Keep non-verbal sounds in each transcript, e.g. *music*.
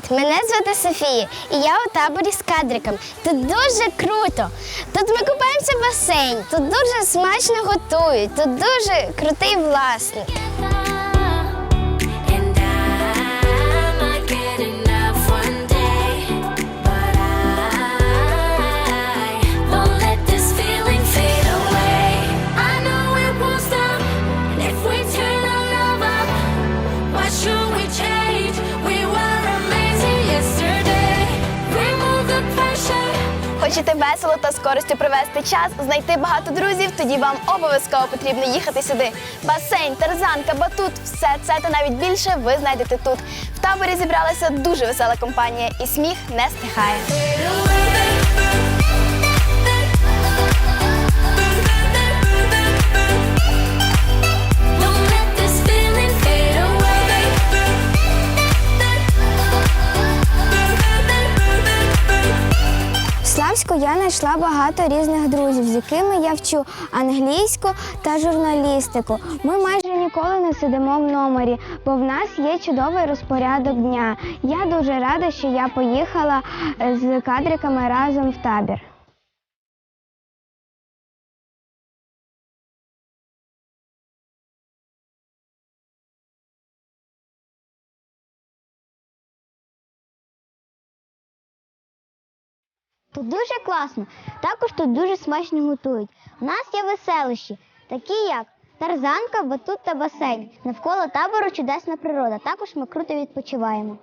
Привіт! Мене звати Софія, і я у таборі з кадриком. Тут дуже круто. Тут ми купаємося в басейні, тут дуже смачно готують, тут дуже крутий власник. Весело та з користю провести час, знайти багато друзів, тоді вам обов'язково потрібно їхати сюди. Басейн, тарзанка, батут, все це та навіть більше ви знайдете тут. В таборі зібралася дуже весела компанія, і сміх не стихає. В Славську я знайшла багато різних друзів, з якими я вчу англійську та журналістику. Ми майже ніколи не сидимо в номері, бо в нас є чудовий розпорядок дня. Я дуже рада, що я поїхала е, з кадриками разом в табір. Тут дуже класно. Також тут дуже смачно готують. У нас є веселищі, такі як тарзанка, батут та басейн. Навколо табору чудесна природа. Також ми круто відпочиваємо.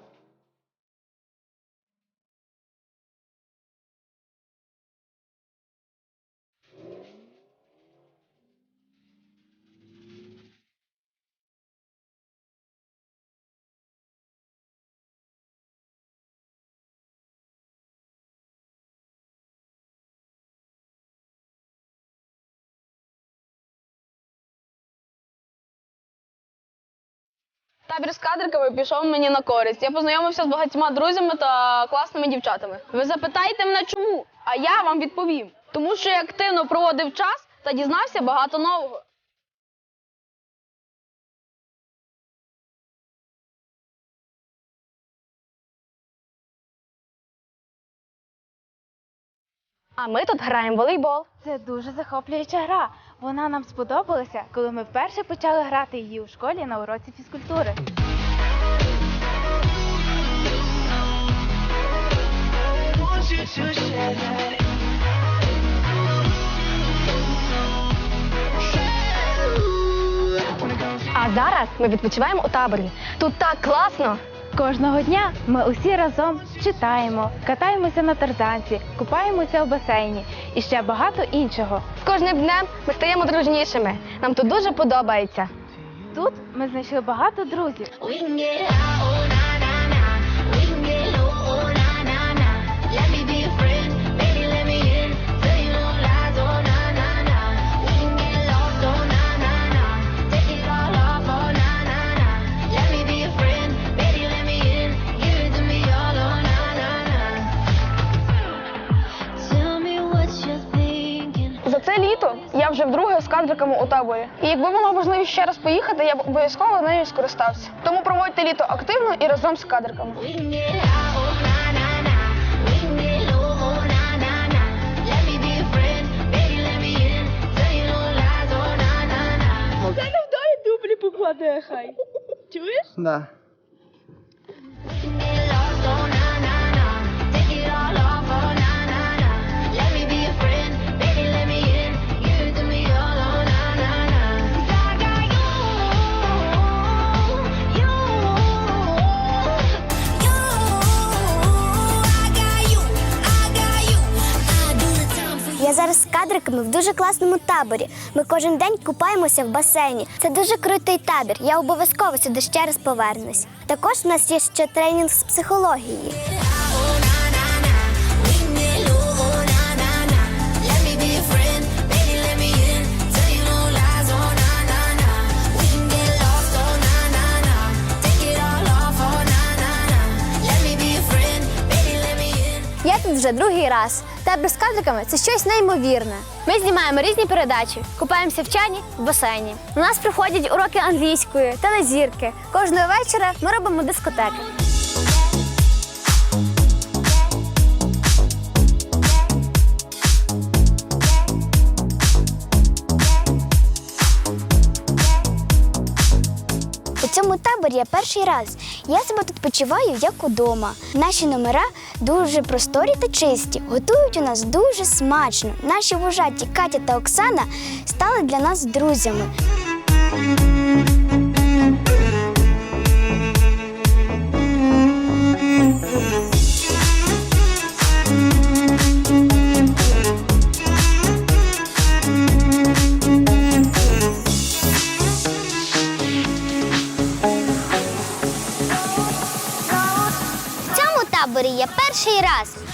Табір з кадриками пішов мені на користь. Я познайомився з багатьма друзями та класними дівчатами. Ви запитаєте мене чому? А я вам відповім. Тому що я активно проводив час та дізнався багато нового. А ми тут граємо в волейбол. Це дуже захоплююча гра. Вона нам сподобалася, коли ми вперше почали грати її у школі на уроці фізкультури. А зараз ми відпочиваємо у таборі. Тут так класно. Кожного дня ми усі разом читаємо, катаємося на тарзанці, купаємося у басейні і ще багато іншого. З кожним днем ми стаємо дружнішими. Нам тут дуже подобається. Тут ми знайшли багато друзів. Вдруге у таборі. І якби була можливість ще раз поїхати, я б обов'язково нею скористався. Тому проводьте літо активно і разом з кадриками. Na na. Зараз з кадриками в дуже класному таборі. Ми кожен день купаємося в басейні. Це дуже крутий табір. Я обов'язково сюди ще раз повернусь. Також у нас є ще тренінг з психології. Я тут вже другий раз себе з кадриками це щось неймовірне. Ми знімаємо різні передачі, купаємося в чані, в басейні. У нас приходять уроки англійської, телезірки. Кожного вечора ми робимо дискотеки. У цьому таборі я перший раз я себе тут почуваю як удома. Наші номера дуже просторі та чисті. Готують у нас дуже смачно. Наші вожаті Катя та Оксана стали для нас друзями.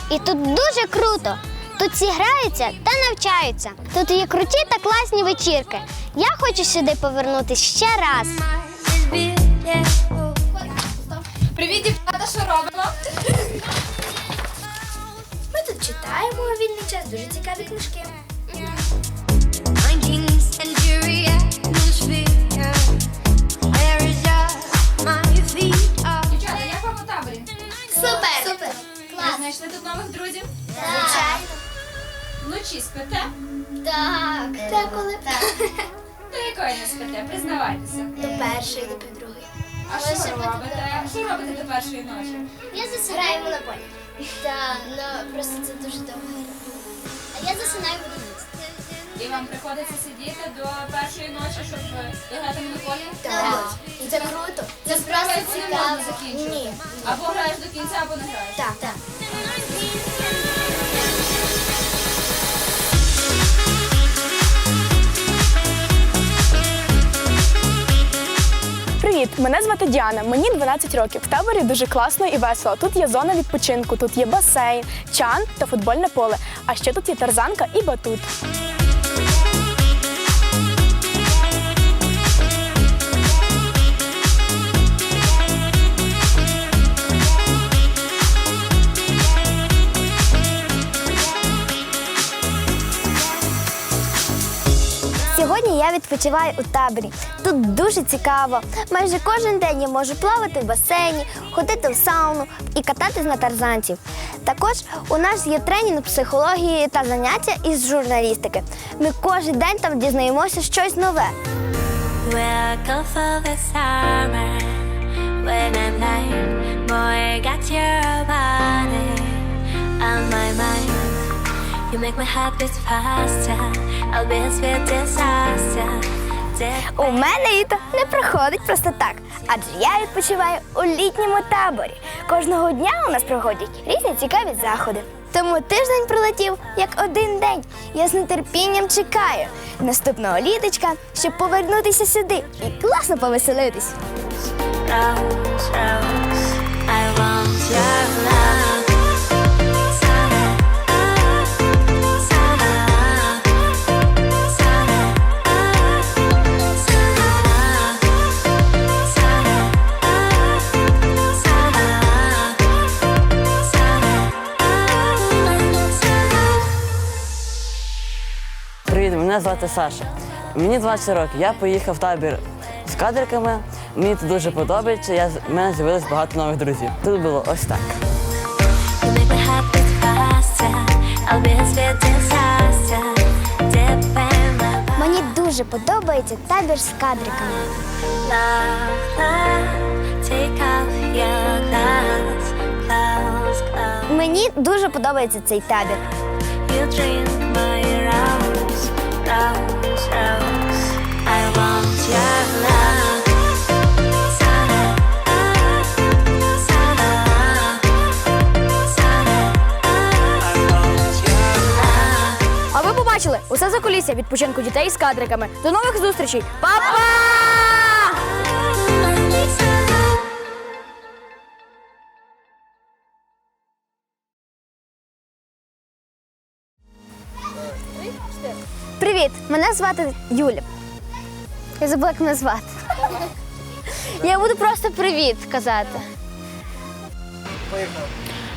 І тут дуже круто. Тут всі граються та навчаються. Тут є круті та класні вечірки. Я хочу сюди повернутися ще раз. Привіт, дівчата, що робимо? Ми тут читаємо у вільний час дуже цікаві книжки. 19th century atmosphere. There is just my feet are. Дівчата, як вам у таборі? Супер! Супер! Ви знайшли тут нових друзів? Звичайно. Вночі спите? Так. Та коли так. *laughs* До якої не спите? Признавайтеся. До першої, до півдругої. А що робите? Що робите до першої ночі? Я засинаю на полі. Так, ну просто це дуже довго. А я засинаю в. І вам приходиться сидіти до першої ночі, щоб виграти монополію? Так. І це круто. Це Справа, яку не можна цікаво. Ні. Або граєш до кінця, або не граєш. Так, так. Привіт, мене звати Діана. Мені 12 років. В таборі дуже класно і весело. Тут є зона відпочинку, тут є басейн, чан та футбольне поле. А ще тут є тарзанка і батут. Я відпочиваю у таборі. Тут дуже цікаво. Майже кожен день я можу плавати в басейні, ходити в сауну і кататись на тарзанці. Також у нас є тренінг психології та заняття із журналістики. Ми кожен день там дізнаємося щось нове. When I'm lying, boy, got your body on my mind. You make my heart beat faster. I'll be a sweet disaster. У мене літо не проходить просто так, адже я відпочиваю у літньому таборі. Кожного дня у нас проходять різні цікаві заходи. Тому тиждень пролетів як один день. Я з нетерпінням чекаю наступного літочка, щоб повернутися сюди і класно повеселитись. Мене звати Саша. Мені 20 років. Я поїхав в табір з кадриками. Мені тут дуже подобається. Я, в мене з'явилось багато нових друзів. Тут було ось так. Мені дуже подобається табір з кадриками. Мені дуже подобається цей табір. А ви побачили усе за кулісся відпочинку дітей з кадриками. До нових зустрічей! Па-па! Привіт! Мене звати Юля. Я забула, як мене звати. Я буду просто привіт казати.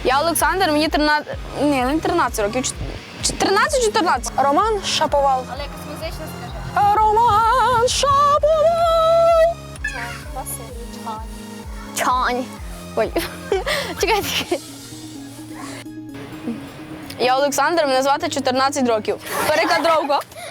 Я Олександр, мені 13... Ні, не 13 років. 13-14. Роман Шаповал. Але якось музично скажи. Роман Шаповал. Чань. Ой. Чекайте. чекайте. Я Олександр, мене звати 14 років. Перекадровка.